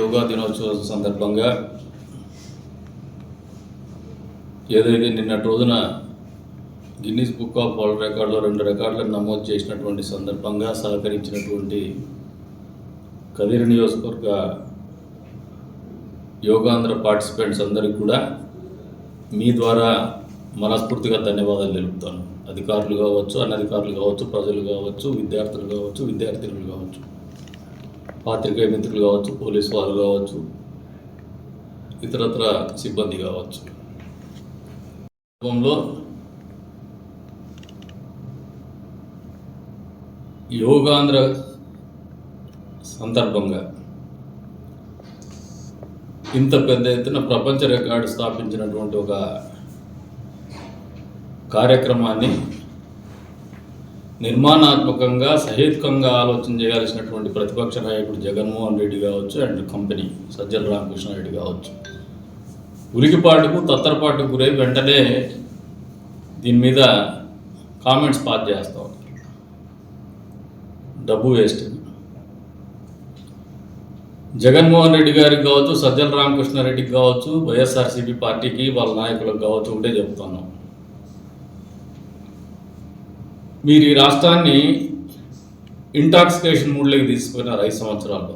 యోగా దినోత్సవం సందర్భంగా ఏదైతే నిన్నటి రోజున గిన్నీస్ బుక్ ఆఫ్ వరల్డ్ రికార్డులో రెండు రికార్డులను నమోదు చేసినటువంటి సందర్భంగా సహకరించినటువంటి కదిరి నియోజకవర్గ యోగాంధ్ర పార్టిసిపెంట్స్ అందరికీ కూడా మీ ద్వారా మనస్ఫూర్తిగా ధన్యవాదాలు తెలుపుతాను. అధికారులు కావచ్చు అనధికారులు కావచ్చు ప్రజలు కావచ్చు విద్యార్థులు కావచ్చు విద్యార్థినులు కావచ్చు. పాత్రికేయ మిత్రులు కావచ్చు పోలీసు వారు కావచ్చు ఇతరత్ర సిబ్బంది కావచ్చు. సందర్భంలో యోగాంధ్ర సందర్భంగా ఇంత పెద్ద ఎత్తున ప్రపంచ రికార్డు స్థాపించినటువంటి ఒక కార్యక్రమాన్ని నిర్మాణాత్మకంగా సహేతుకంగా ఆలోచన చేయాల్సినటువంటి ప్రతిపక్ష నాయకుడు జగన్మోహన్ రెడ్డి కావచ్చు అండ్ కంపెనీ సజ్జల రామకృష్ణారెడ్డి కావచ్చు. ఉరికిపాటుకు తత్తరపాటుకు గురై వెంటనే దీని మీద కామెంట్స్ పాస్ చేస్తాం ఉంటారు డబ్బు వేస్ట్. జగన్మోహన్ రెడ్డి గారికి కావచ్చు సజ్జల రామకృష్ణారెడ్డికి కావచ్చు వైఎస్ఆర్సీపీ పార్టీకి వాళ్ళ నాయకులకు కావచ్చు ఉంటే చెప్తున్నాం మీరు ఈ రాష్ట్రాన్ని ఇంటాక్సికేషన్ మూడ్లోకి తీసుకున్నారు ఐదు సంవత్సరాల్లో.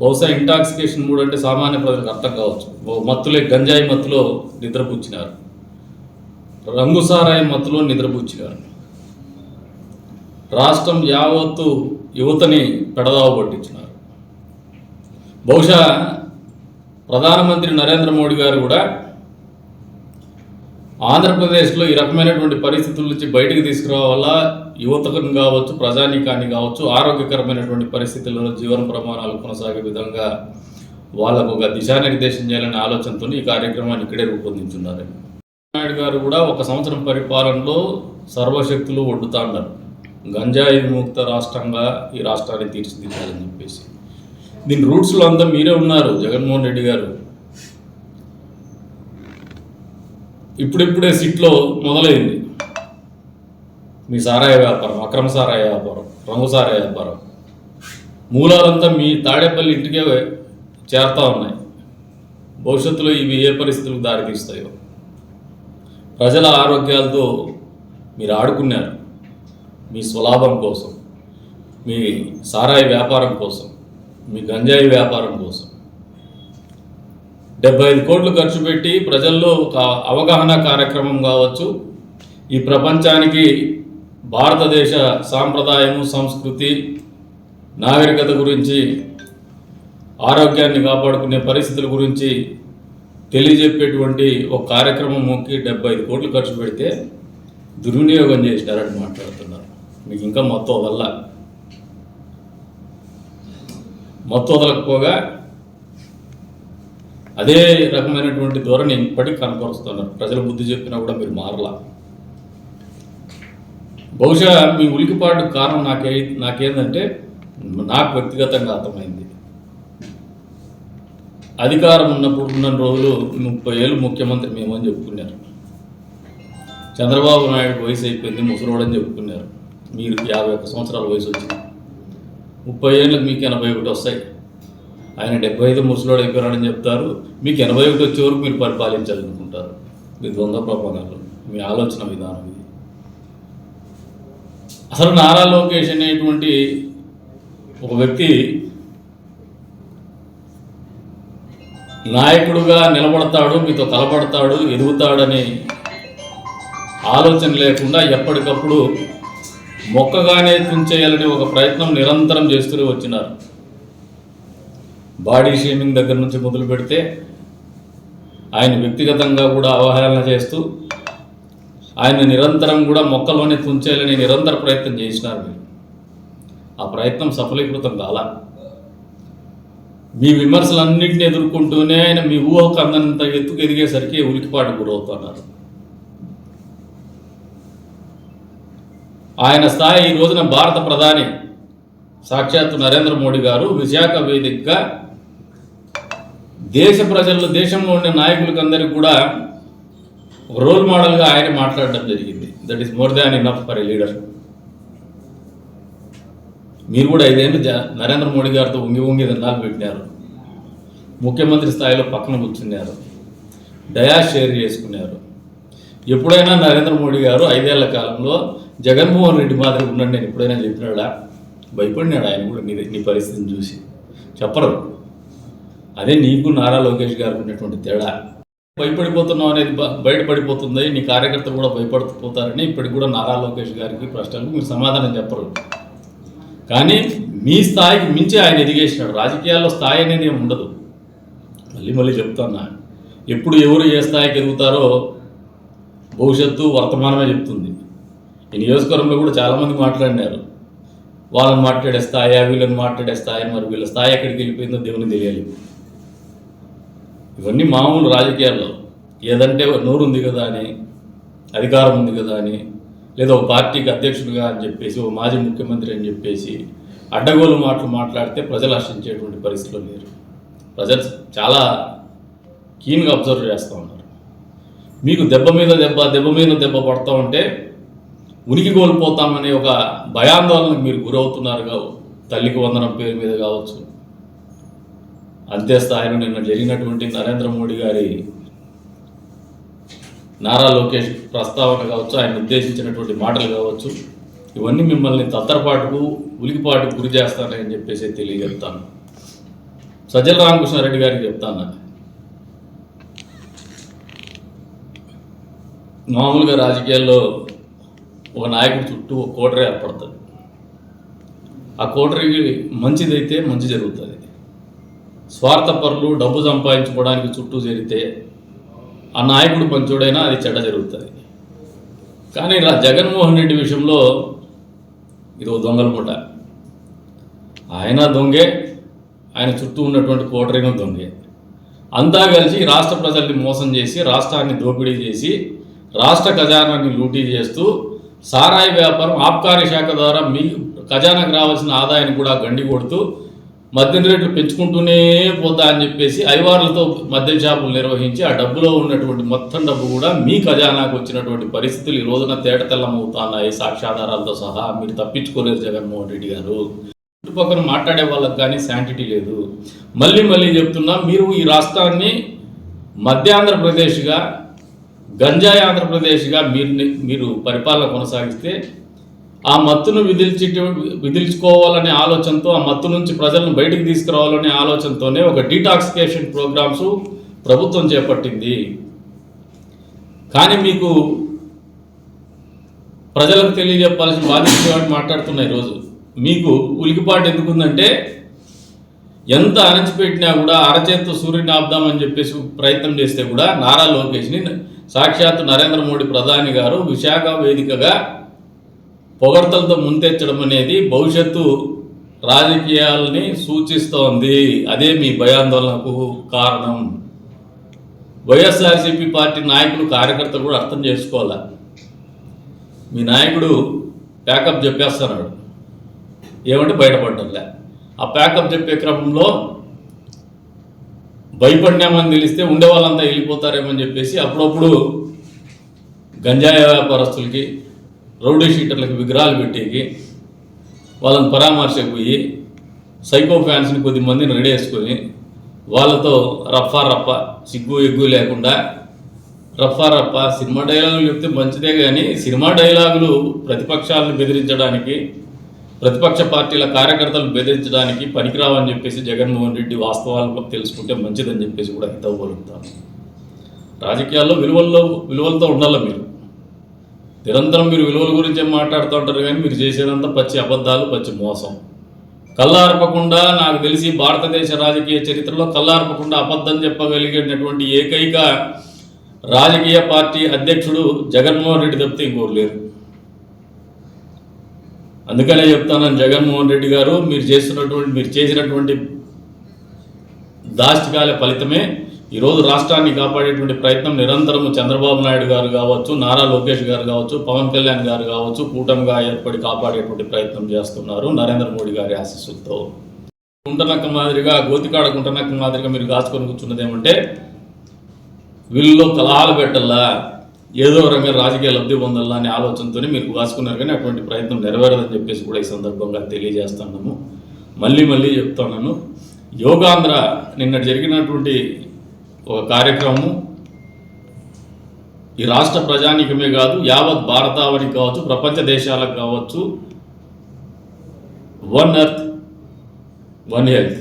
బహుశా ఇంటాక్సికేషన్ మూడ్ అంటే సామాన్య ప్రజలకు అర్థం కావచ్చు. మత్తులే గంజాయి మత్తులో నిద్రపుచ్చినారు. రంగుసారాయి మత్తులో నిద్రపుచ్చినారు. రాష్ట్రం యావత్తు యువతని పెడదావ పట్టించినారు. బహుశా ప్రధానమంత్రి నరేంద్ర మోడీ గారు కూడా ఆంధ్రప్రదేశ్లో ఈ రకమైనటువంటి పరిస్థితుల నుంచి బయటకు తీసుకురావాలా యువతకు కావచ్చు ప్రజానీకాన్ని కావచ్చు ఆరోగ్యకరమైనటువంటి పరిస్థితుల్లో జీవన ప్రమాణాలు కొనసాగే విధంగా వాళ్ళకు ఒక దిశానిర్దేశం చేయాలనే ఆలోచనతో ఈ కార్యక్రమాన్ని ఇక్కడే రూపొందించున్నారు. నాయుడు గారు కూడా ఒక సంవత్సరం పరిపాలనలో సర్వశక్తులు ఒడ్డుతా ఉన్నారు. గంజాయి విముక్త రాష్ట్రంగా ఈ రాష్ట్రాన్ని తీర్చిదిద్దాలని చెప్పేసి. దీని రూట్స్లో అంతా మీరే ఉన్నారు జగన్మోహన్ రెడ్డి గారు. ఇప్పుడిప్పుడే సిట్లో మొదలైంది. మీ సారాయ వ్యాపారం అక్రమ సారాయ వ్యాపారం రంగు సారాయ వ్యాపారం. మూలాలంతా మీ తాడేపల్లి ఇంటికే చేరుతూ ఉన్నాయి. భవిష్యత్తులో ఇవి ఏ పరిస్థితులకు దారితీస్తాయో. ప్రజల ఆరోగ్యాలతో మీరు ఆడుకున్నారు. మీ స్వలాభం కోసం మీ సారాయి వ్యాపారం కోసం మీ గంజాయి వ్యాపారం కోసం. డెబ్బై ఐదు కోట్లు ఖర్చు పెట్టి ప్రజల్లో ఒక అవగాహన కార్యక్రమం కావచ్చు. ఈ ప్రపంచానికి భారతదేశ సాంప్రదాయము సంస్కృతి నాగరికత గురించి ఆరోగ్యాన్ని కాపాడుకునే పరిస్థితుల గురించి తెలియజెప్పేటువంటి ఒక కార్యక్రమం మొక్కి డెబ్బై ఐదు కోట్లు ఖర్చు పెడితే దుర్వినియోగం చేసినారని మాట్లాడుతున్నారు. మీకు ఇంకా మొత్తం వల్ల మొత్తం వదలకపోగా అదే రకమైనటువంటి ధోరణి ఇప్పటికి కనపరుస్తున్నారు. ప్రజల బుద్ధి చెప్పినా కూడా మీరు మారలా. బహుశా మీ ఉలికిపాటు కారణం నాకే నాకేందంటే నాకు వ్యక్తిగతంగా అర్థమైంది. అధికారం ఉన్నప్పుడు ఉన్న రోజులు ముప్పై ఏళ్ళు ముఖ్యమంత్రి మేమని చెప్పుకున్నారు. చంద్రబాబు నాయుడు వయసు అయిపోయింది ముసలోడని చెప్పుకున్నారు. మీరు యాభై ఒక్క సంవత్సరాల వయసు వచ్చింది. ముప్పై ఏళ్ళకి మీకు ఎనభై ఒకటి వస్తాయి. ఆయన డెబ్బై ఐదు ముసలోడు అయిపోయాడని చెప్తారు. మీకు ఎనభై ఒకటి వచ్చే వరకు మీరు పరిపాలించాలనుకుంటారు. మీ ద్వంద్వ ప్రపంగాలు మీ ఆలోచన విధానం ఇది. అసలు నారా లోకేష్ అనేటువంటి ఒక వ్యక్తి నాయకుడుగా నిలబడతాడు మీతో కలబడతాడు ఎదుగుతాడని ఆలోచన లేకుండా ఎప్పటికప్పుడు మొక్కగానే తుంచేయాలని ఒక ప్రయత్నం నిరంతరం చేస్తూనే వచ్చినారు. బాడీ షేమింగ్ దగ్గర నుంచి మొదలు పెడితే ఆయన వ్యక్తిగతంగా కూడా అవహేళన చేస్తూ ఆయన నిరంతరం కూడా మొక్కలోనే తుంచేయాలని నిరంతర ప్రయత్నం చేసినారు మీరు ఆ ప్రయత్నం సఫలీకృతం కాల. మీ విమర్శలన్నింటినీ ఎదుర్కొంటూనే ఆయన మీ ఊహకు అందంత ఎత్తుకు ఎదిగేసరికి ఉలికిపాటు గురవుతున్నారు. ఆయన స్థాయి ఈ రోజున భారత ప్రధాని సాక్షాత్తు నరేంద్ర మోడీ గారు విశాఖ వేదికగా దేశ ప్రజల్లో దేశంలో ఉండే నాయకులకు అందరికి కూడా రోల్ మోడల్గా ఆయన మాట్లాడడం జరిగింది. That is more than enough for a leader మీరు కూడా ఐదేళ్ళు నరేంద్ర మోడీ గారితో ఉంగి ఉంగి దండాలు పెట్టినారు. ముఖ్యమంత్రి స్థాయిలో పక్కన కూర్చున్నారు. డయా షేర్ చేసుకున్నారు. ఎప్పుడైనా నరేంద్ర మోడీ గారు ఐదేళ్ళ కాలంలో జగన్మోహన్ రెడ్డి మాదిరి ఉండండి నేను ఎప్పుడైనా చెప్పినాడా? భయపడినాడు ఆయన కూడా నీ నీ పరిస్థితిని చూసి. చెప్పరు. అదే నీకు నారా లోకేష్ గారికి ఉన్నటువంటి తేడా. భయపడిపోతున్నావు అనేది బ- బయటపడిపోతుంది. నీ కార్యకర్తలు కూడా భయపడిపోతారని ఇప్పటికి కూడా నారా లోకేష్ గారికి ప్రశ్నలకు మీరు సమాధానం చెప్పరు. కానీ మీ స్థాయికి మించి ఆయన ఎదిగేసినాడు. రాజకీయాల్లో స్థాయి అనేది ఏమి ఉండదు. మళ్ళీ మళ్ళీ చెప్తున్నా. ఎప్పుడు ఎవరు ఏ స్థాయికి ఎదుగుతారో భవిష్యత్తు వర్తమానమే చెప్తుంది. ఈ నియోజకవర్గంలో కూడా చాలామంది మాట్లాడినారు. వాళ్ళని మాట్లాడే స్థాయి వీళ్ళని మాట్లాడే స్థాయి మరి వీళ్ళ స్థాయి ఎక్కడికి వెళ్ళిపోయిందో దేవుని తెలియాలి. ఇవన్నీ మామూలు రాజకీయాల్లో. ఏదంటే నోరు ఉంది కదా అని అధికారం ఉంది కదా అని లేదా ఒక పార్టీకి అధ్యక్షుడిగా అని చెప్పేసి ఒక మాజీ ముఖ్యమంత్రి అని చెప్పేసి అడ్డగోలు మాటలు మాట్లాడితే ప్రజలు ఆశించేటువంటి పరిస్థితిలో లేరు. ప్రజలు చాలా కీన్గా అబ్జర్వ్ చేస్తూ ఉన్నారు. మీకు దెబ్బ మీద దెబ్బ దెబ్బ మీద దెబ్బ పడుతూ ఉంటే ఉనికి కోల్పోతామనే ఒక భయాందోళనకు మీరు గురవుతున్నారు కావు తల్లికి వందనం పేరు మీద కావచ్చు అంతే స్థాయిలో నిన్న జరిగినటువంటి నరేంద్ర మోడీ గారి నారా లోకేష్ ప్రస్తావన కావచ్చు ఆయన ఉద్దేశించినటువంటి మాటలు కావచ్చు ఇవన్నీ మిమ్మల్ని తత్తరపాటుకు ఉలికిపాటుకు గురి చేస్తానని చెప్పేసి తెలియజెప్తాను సజ్జల రామకృష్ణారెడ్డి గారికి చెప్తాను. మామూలుగా రాజకీయాల్లో ఒక నాయకుడి చుట్టూ ఒక కోటరీ ఏర్పడుతుంది. ఆ కోటరీకి మంచిదైతే మంచి జరుగుతుంది. స్వార్థపరులు డబ్బు సంపాదించుకోవడానికి చుట్టూ చేరితే ఆ నాయకుడు పంచుడైనా అది చెడ్డ జరుగుతుంది. కానీ ఇలా జగన్మోహన్ రెడ్డి విషయంలో ఇది దొంగల పూట. ఆయన దొంగే ఆయన చుట్టూ ఉన్నటువంటి కోటరైన దొంగే. అంతా కలిసి రాష్ట్ర ప్రజల్ని మోసం చేసి రాష్ట్రాన్ని దోపిడీ చేసి రాష్ట్ర ఖజానాన్ని లూటీ చేస్తూ సారాయి వ్యాపారం ఆబ్కారీ శాఖ ద్వారా మీ ఖజానాకు రావాల్సిన ఆదాయాన్ని కూడా గండి కొడుతూ మద్యం రేట్లు పెంచుకుంటూనే పోతా అని చెప్పేసి ఐవార్లతో మద్యం షాపులు నిర్వహించి ఆ డబ్బులో ఉన్నటువంటి మొత్తం డబ్బు కూడా మీ ఖజానాకు వచ్చినటువంటి పరిస్థితులు ఈ రోజున తేటతెల్లమవుతున్నాయి. సాక్ష్యాధారాలతో సహా మీరు తప్పించుకోలేరు జగన్మోహన్ రెడ్డి గారు. చుట్టుపక్కల మాట్లాడే వాళ్ళకి కానీ శాంటిటీ లేదు. మళ్ళీ మళ్ళీ చెప్తున్నా మీరు ఈ రాష్ట్రాన్ని మధ్యాంధ్రప్రదేశ్గా గంజాయి ఆంధ్రప్రదేశ్గా మీరు మీరు పరిపాలన కొనసాగిస్తే ఆ మత్తును విధిల్చి విధిల్చుకోవాలనే ఆలోచనతో ఆ మత్తు నుంచి ప్రజలను బయటికి తీసుకురావాలనే ఆలోచనతోనే ఒక డీటాక్సికేషన్ ప్రోగ్రామ్స్ ప్రభుత్వం చేపట్టింది. కానీ మీకు ప్రజలకు తెలియజెప్పాల్సిన బాధ్యత మాట్లాడుతున్నాయి ఈరోజు? మీకు ఉలికిపాటు ఎందుకుందంటే ఎంత అణచిపెట్టినా కూడా అరచేత్తో సూర్యుని ఆపుదామని చెప్పేసి ప్రయత్నం చేస్తే కూడా నారా లోకేష్ని సాక్షాత్ నరేంద్ర మోడీ ప్రధాని గారు విశాఖ వేదికగా పొగడ్తలతో ముందెచ్చడం అనేది భవిష్యత్తు రాజకీయాలని సూచిస్తోంది. అదే మీ భయాందోళనకు కారణం. వైఎస్ఆర్సీపీ పార్టీ నాయకులు కార్యకర్తలు కూడా అర్థం చేసుకోవాలి? మీ నాయకుడు ప్యాకప్ చెప్పేస్తున్నాడు. ఏమంటే బయటపడ్డలే ఆ ప్యాకప్ చెప్పే క్రమంలో భయపడినామని తెలిస్తే ఉండే వాళ్ళంతా వెళ్ళిపోతారేమని చెప్పేసి అప్పుడప్పుడు గంజాయి వ్యాపారస్తులకి రౌడీ షీటర్లకు విగ్రహాలు పెట్టేకి వాళ్ళని పరామర్శకు పోయి సైకో ఫ్యాన్స్ని కొద్ది మందిని రెడీ చేసుకొని వాళ్ళతో రఫా రఫ సిగ్గు ఎగ్గు లేకుండా రఫా రఫ సినిమా డైలాగులు చెప్తే మంచిదే కానీ సినిమా డైలాగులు ప్రతిపక్షాలను బెదిరించడానికి ప్రతిపక్ష పార్టీల కార్యకర్తలు బెదిరించడానికి పనికిరావని చెప్పేసి జగన్మోహన్ రెడ్డి వాస్తవాలు తెలుసుకుంటే మంచిదని చెప్పేసి కూడా హితవగలుగుతాను రాజకీయాల్లో విలువల్లో విలువలతో ఉండాలి మీరు? నిరంతరం మీరు విలువల గురించే మాట్లాడుతూ ఉంటారు కానీ మీరు చేసేదంతా పచ్చి అబద్ధాలు పచ్చి మోసం. కళ్ళార్పకుండా నాకు తెలిసి భారతదేశ రాజకీయ చరిత్రలో కళ్ళార్పకుండా అబద్ధం చెప్పగలిగేటటువంటి ఏకైక రాజకీయ పార్టీ అధ్యక్షుడు జగన్మోహన్ రెడ్డి తప్పితే ఇంకోరు లేరు. అందుకనే చెప్తాను జగన్మోహన్ రెడ్డి గారు మీరు చేస్తున్నటువంటి మీరు చేసినటువంటి దాష్టికాల ఫలితమే ఈరోజు రాష్ట్రాన్ని కాపాడేటువంటి ప్రయత్నం నిరంతరం చంద్రబాబు నాయుడు గారు కావచ్చు నారా లోకేష్ గారు కావచ్చు పవన్ కళ్యాణ్ గారు కావచ్చు కూటమిగా ఏర్పడి కాపాడేటువంటి ప్రయత్నం చేస్తున్నారు నరేంద్ర మోడీ గారి ఆశీస్సులతో. గుంటనక్క మాదిరిగా గోతికాడ గుంటనక్క మాదిరిగా మీరు కాచుకొని కూర్చున్నది ఏమంటే వీళ్ళలో కలహాలు పెట్టల్లా ఏదో రకంగా రాజకీయ లబ్ధి పొందాలా అనే ఆలోచనతోనే మీరు కాచుకున్నారు కానీ అటువంటి ప్రయత్నం నెరవేరదని చెప్పేసి కూడా ఈ సందర్భంగా తెలియజేస్తున్నాము. మళ్ళీ మళ్ళీ చెప్తున్నాను. యోగాంధ్ర నిన్న జరిగినటువంటి ఒక కార్యక్రమం ఈ రాష్ట్ర ప్రజానీకమే కాదు యావత్ భారతావనికి కావచ్చు ప్రపంచ దేశాలకు కావచ్చు వన్ ఎర్త్ వన్ హెల్త్.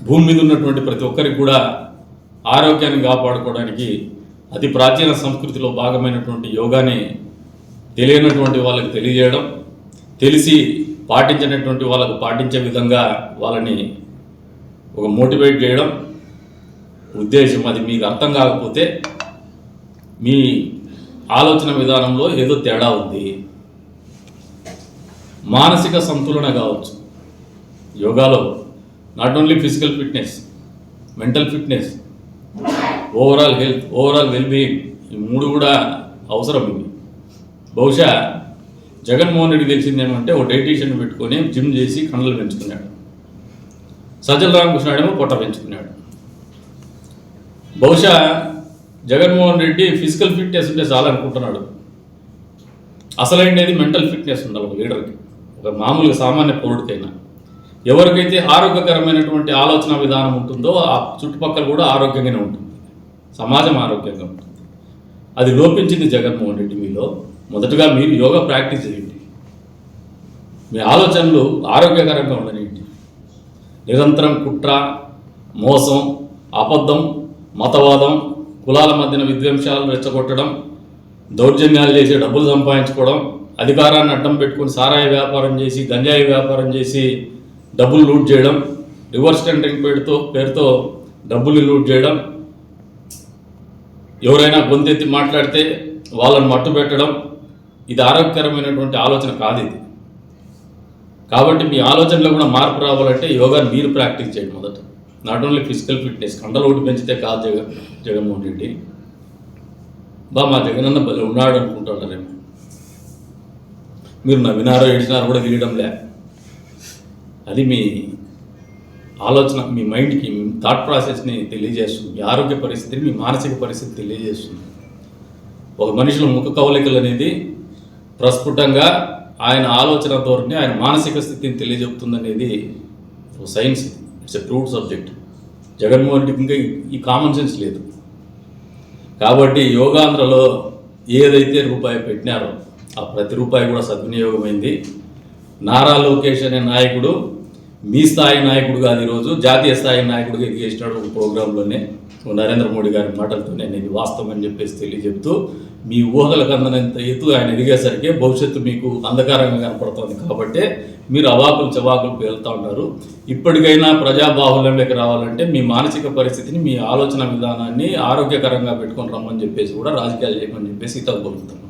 భూమి మీద ఉన్నటువంటి ప్రతి ఒక్కరికి కూడా ఆరోగ్యాన్ని కాపాడుకోవడానికి అతి ప్రాచీన సంస్కృతిలో భాగమైనటువంటి యోగాని తెలియనటువంటి వాళ్ళకి తెలియజేయడం తెలిసి పాటించినటువంటి వాళ్ళకు పాటించే విధంగా వాళ్ళని ఒక మోటివేట్ చేయడం ఉద్దేశం అది మీకు అర్థం కాకపోతే మీ ఆలోచన విధానంలో ఏదో తేడా ఉంది. మానసిక సంతులన కావచ్చు. యోగాలో not only physical fitness mental fitness overall health overall wellbeing ఈ మూడు కూడా అవసరం ఇవి. బహుశా జగన్మోహన్ రెడ్డి తెలిసింది ఏమంటే ఒక డైటీషియన్ పెట్టుకొని జిమ్ చేసి కండలు పెంచుకున్నాడు. సజ్జల రామకృష్ణాడేమో పొట్ట పెంచుకున్నాడు. బహుశా జగన్మోహన్ రెడ్డి ఫిజికల్ ఫిట్నెస్ ఉంటే చాలనుకుంటున్నాడు. అసలైనది మెంటల్ ఫిట్నెస్ ఉండాలి ఒక లీడర్కి. ఒక మామూలుగా సామాన్య పౌరుడికైనా. ఎవరికైతే ఆరోగ్యకరమైనటువంటి ఆలోచన విధానం ఉంటుందో ఆ చుట్టుపక్కల కూడా ఆరోగ్యంగానే ఉంటుంది. సమాజం ఆరోగ్యంగా ఉంటుంది. అది లోపించింది జగన్మోహన్ రెడ్డి మీలో. మొదటగా మీరు యోగా ప్రాక్టీస్ చేయండి. మీ ఆలోచనలు ఆరోగ్యకరంగా ఉండనివ్వండి నిరంతరం కుట్ర మోసం అబద్ధం మతవాదం కులాల మధ్యన విద్వేషాలు రెచ్చగొట్టడం దౌర్జన్యాలు చేసి డబ్బులు సంపాదించుకోవడం అధికారాన్ని అడ్డం పెట్టుకుని సారాయి వ్యాపారం చేసి గంజాయి వ్యాపారం చేసి డబ్బులు లూట్ చేయడం రివర్స్ టెండరింగ్ పేరుతో పేరుతో డబ్బులు లూట్ చేయడం ఎవరైనా గొంతెత్తి మాట్లాడితే వాళ్ళని మట్టు పెట్టడం ఇది ఆరోగ్యకరమైనటువంటి ఆలోచన కాదు ఇది. కాబట్టి మీ ఆలోచనలో కూడా మార్పు రావాలంటే యోగాని మీరు ప్రాక్టీస్ చేయండి మొదట. నాట్ ఓన్లీ ఫిజికల్ ఫిట్నెస్ కండలు ఒకటి పెంచితే కాదు జగ జగన్మోహన్ రెడ్డి. బా మా జగనన్న భలే ఉన్నాడు అనుకుంటున్నారేమో. మీరు నవ్వినారో ఏడిచినారో కూడా తీయడం లే. అది మీ ఆలోచన మీ మైండ్కి మీ థాట్ ప్రాసెస్ని తెలియజేస్తుంది. మీ ఆరోగ్య పరిస్థితిని మీ మానసిక పరిస్థితి తెలియజేస్తుంది. ఒక మనిషిలో ముఖ కవలికలు అనేది ప్రస్ఫుటంగా ఆయన ఆలోచన ధోరణి ఆయన మానసిక స్థితిని తెలియజెప్తుంది అనేది ఒక science it's a proved subject Jaganmohan రెడ్డికి ఇంకా ఈ కామన్ సెన్స్ లేదు. కాబట్టి యోగాంధ్రలో ఏదైతే రూపాయి పెట్టినారో ఆ ప్రతి రూపాయి కూడా సద్వినియోగమైంది. నారా లోకేష్ అనే నాయకుడు మీ స్థాయి నాయకుడు కాదు ఈరోజు జాతీయ స్థాయి నాయకుడుగా ఎదిగేసినాడు ఒక ప్రోగ్రాంలోనే నరేంద్ర మోడీ గారి మాటలతో నేను ఇది వాస్తవం అని చెప్పేసి తెలియజెప్తూ మీ ఊహలకు అందనంత ఎత్తు ఆయన ఎదిగేసరికి భవిష్యత్తు మీకు అంధకారంగా కనపడుతుంది. కాబట్టి మీరు అవాకులు చవాకులు పేలుతూ ఉన్నారు. ఇప్పటికైనా ప్రజాబాహుల్యంలోకి రావాలంటే మీ మానసిక పరిస్థితిని మీ ఆలోచన విధానాన్ని ఆరోగ్యకరంగా పెట్టుకొని రమ్మని చెప్పేసి కూడా రాజకీయాలు చేయమని చెప్పేసి ఇతర కోరుతున్నాను